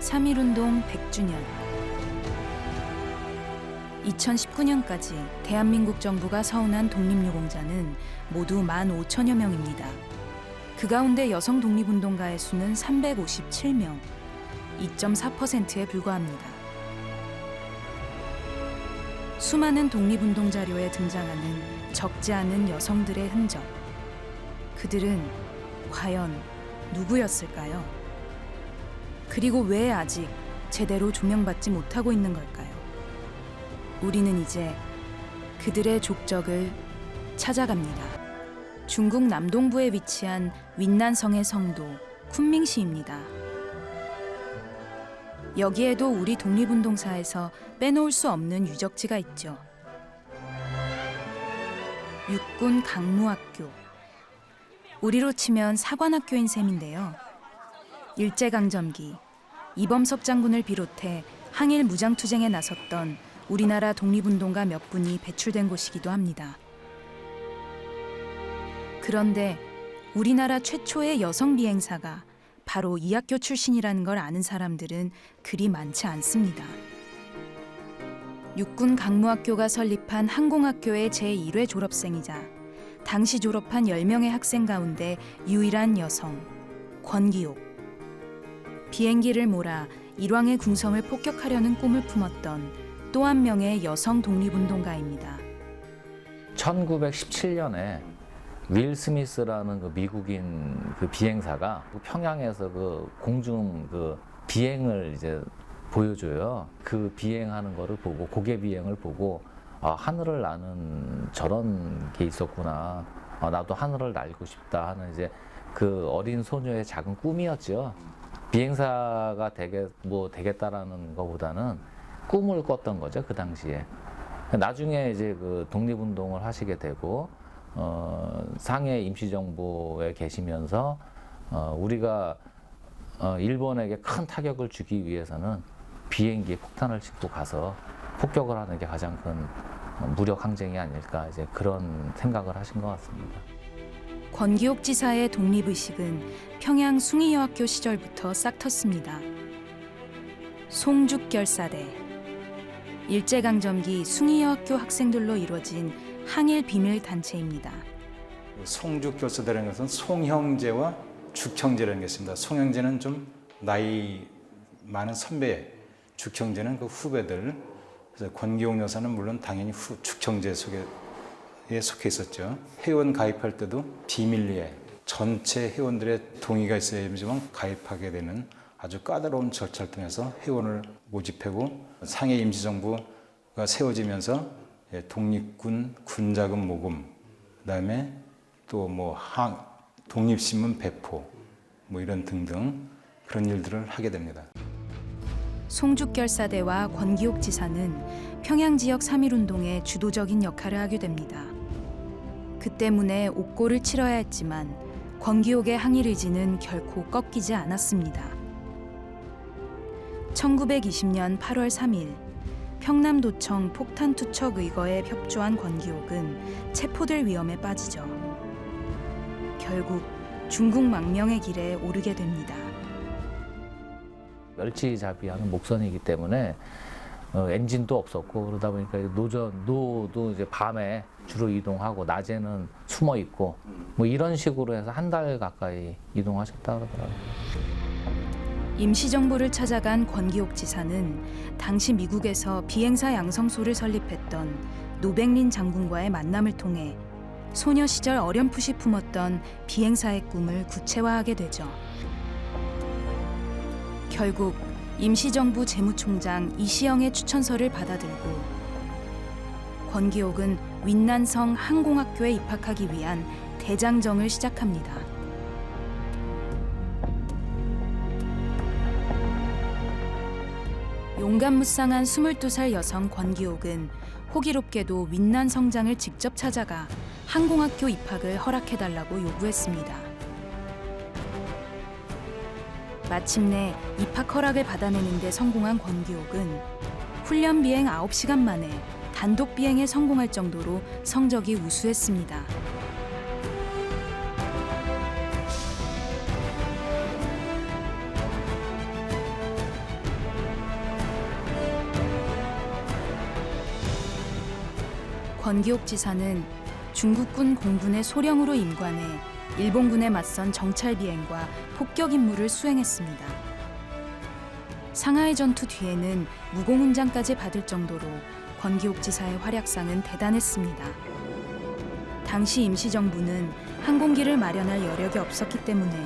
3.1운동 100주년 2019년까지 대한민국 정부가 서운한 독립유공자는 모두 15,000여 명입니다. 그 가운데 여성 독립운동가의 수는 357명, 2.4%에 불과합니다. 수많은 독립운동 자료에 등장하는 적지 않은 여성들의 흔적. 그들은 과연 누구였을까요? 그리고 왜 아직 제대로 조명받지 못하고 있는 걸까요? 우리는 이제 그들의 족적을 찾아갑니다. 중국 남동부에 위치한 윈난성의 성도 쿤밍시입니다. 여기에도 우리 독립운동사에서 빼놓을 수 없는 유적지가 있죠. 육군 강무학교. 우리로 치면 사관학교인 셈인데요. 일제강점기 이범섭 장군을 비롯해 항일 무장투쟁에 나섰던 우리나라 독립운동가 몇 분이 배출된 곳이기도 합니다. 그런데 우리나라 최초의 여성 비행사가 바로 이 학교 출신이라는 걸 아는 사람들은 그리 많지 않습니다. 육군 강무학교가 설립한 항공학교의 제1회 졸업생이자 당시 졸업한 10명의 학생 가운데 유일한 여성 권기옥. 비행기를 몰아 일왕의 궁성을 폭격하려는 꿈을 품었던 또 한 명의 여성 독립운동가입니다. 1917년에 윌 스미스라는 그 미국인 그 비행사가 그 평양에서 그 공중 그 비행을 이제 보여줘요. 그 비행하는 거를 보고 고개 비행을 보고 아, 하늘을 나는 저런 게 있었구나. 아, 나도 하늘을 날고 싶다 하는 이제 그 어린 소녀의 작은 꿈이었죠. 비행사가 되게 뭐 되겠다라는 것보다는 꿈을 꿨던 거죠 그 당시에. 나중에 이제 그 독립운동을 하시게 되고 어, 상해 임시정부에 계시면서 어, 우리가 어, 일본에게 큰 타격을 주기 위해서는 비행기에 폭탄을 싣고 가서 폭격을 하는 게 가장 큰 어, 무력 항쟁이 아닐까 이제 그런 생각을 하신 것 같습니다. 권기옥 지사의 독립의식은 평양 숭이여학교 시절부터 싹 텄습니다. 송죽결사대 일제강점기 숭이여학교 학생들로 이루어진 항일 비밀 단체입니다. 송죽교수대라는 것은 송형제와 죽형제라는 게 있습니다. 송형제는 좀 나이 많은 선배, 죽형제는 그 후배들. 그래서 권기용 여사는 물론 당연히 후, 죽형제 속에 에 속해 있었죠. 회원 가입할 때도 비밀리에 전체 회원들의 동의가 있어야지만 가입하게 되는 아주 까다로운 절차를 통해서 회원을 모집하고 상해 임시정부가 세워지면서 예, 독립군 군자금 모금, 그다음에 또 뭐 독립신문 배포, 뭐 이런 등등 그런 일들을 하게 됩니다. 송죽결사대와 권기옥 지사는 평양 지역 3.1운동의 주도적인 역할을 하게 됩니다. 그 때문에 옥고를 치러야 했지만 권기옥의 항일 의지는 결코 꺾이지 않았습니다. 1920년 8월 3일 평남도청 폭탄 투척 의거에 협조한 권기옥은 체포될 위험에 빠지죠. 결국 중국 망명의 길에 오르게 됩니다. 멸치잡이하는 목선이기 때문에 어, 엔진도 없었고 그러다 보니까 노전 노도 이제 밤에 주로 이동하고 낮에는 숨어 있고 뭐 이런 식으로 해서 한 달 가까이 이동하셨다 그러더라고요. 임시정부를 찾아간 권기옥 지사는 당시 미국에서 비행사 양성소를 설립했던 노백린 장군과의 만남을 통해 소녀 시절 어렴풋이 품었던 비행사의 꿈을 구체화하게 되죠. 결국 임시정부 재무총장 이시영의 추천서를 받아들고 권기옥은 윈난성 항공학교에 입학하기 위한 대장정을 시작합니다. 용감무쌍한 22살 여성 권기옥은 호기롭게도 윈난 성장을 직접 찾아가 항공학교 입학을 허락해달라고 요구했습니다. 마침내 입학 허락을 받아내는데 성공한 권기옥은 훈련 비행 9시간 만에 단독 비행에 성공할 정도로 성적이 우수했습니다. 권기옥 지사는 중국군 공군의 소령으로 임관해 일본군에 맞선 정찰 비행과 폭격 임무를 수행했습니다. 상하이 전투 뒤에는 무공훈장까지 받을 정도로 권기옥 지사의 활약상은 대단했습니다. 당시 임시정부는 항공기를 마련할 여력이 없었기 때문에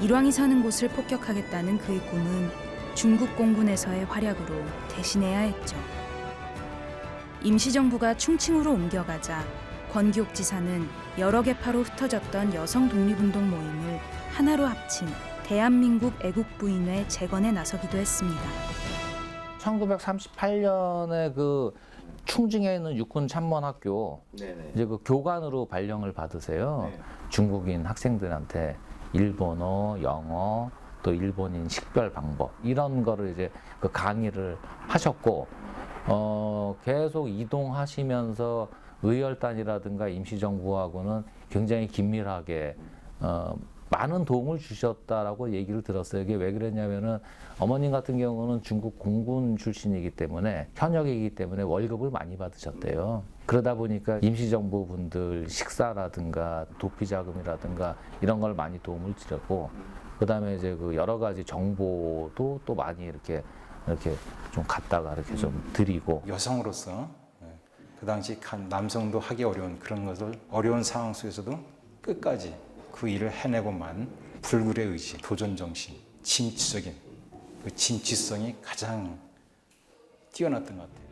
일왕이 사는 곳을 폭격하겠다는 그의 꿈은 중국 공군에서의 활약으로 대신해야 했죠. 임시정부가 충칭으로 옮겨가자 권기옥 지사는 여러 개파로 흩어졌던 여성 독립운동 모임을 하나로 합친 대한민국 애국부인회 재건에 나서기도 했습니다. 1938년에 그 충칭에 있는 육군 참모학교 이제 그 교관으로 발령을 받으세요. 중국인 학생들한테 일본어, 영어, 또 일본인 식별 방법 이런 거를 이제 그 강의를 하셨고 어 계속 이동하시면서 의열단이라든가 임시정부하고는 굉장히 긴밀하게 어 많은 도움을 주셨다라고 얘기를 들었어요. 이게 왜 그랬냐면은 어머님 같은 경우는 중국 공군 출신이기 때문에 현역이기 때문에 월급을 많이 받으셨대요. 그러다 보니까 임시정부 분들 식사라든가 도피 자금이라든가 이런 걸 많이 도움을 드렸고 그다음에 이제 그 여러 가지 정보도 또 많이 이렇게 이렇게 좀 갖다가 이렇게 좀 드리고 여성으로서 예, 그 당시 간- 남성도 하기 어려운 그런 것을 어려운 상황 속에서도 끝까지 그 일을 해내고만 불굴의 의지, 도전 정신, 진취적인 그 진취성이 가장 뛰어났던 것 같아요.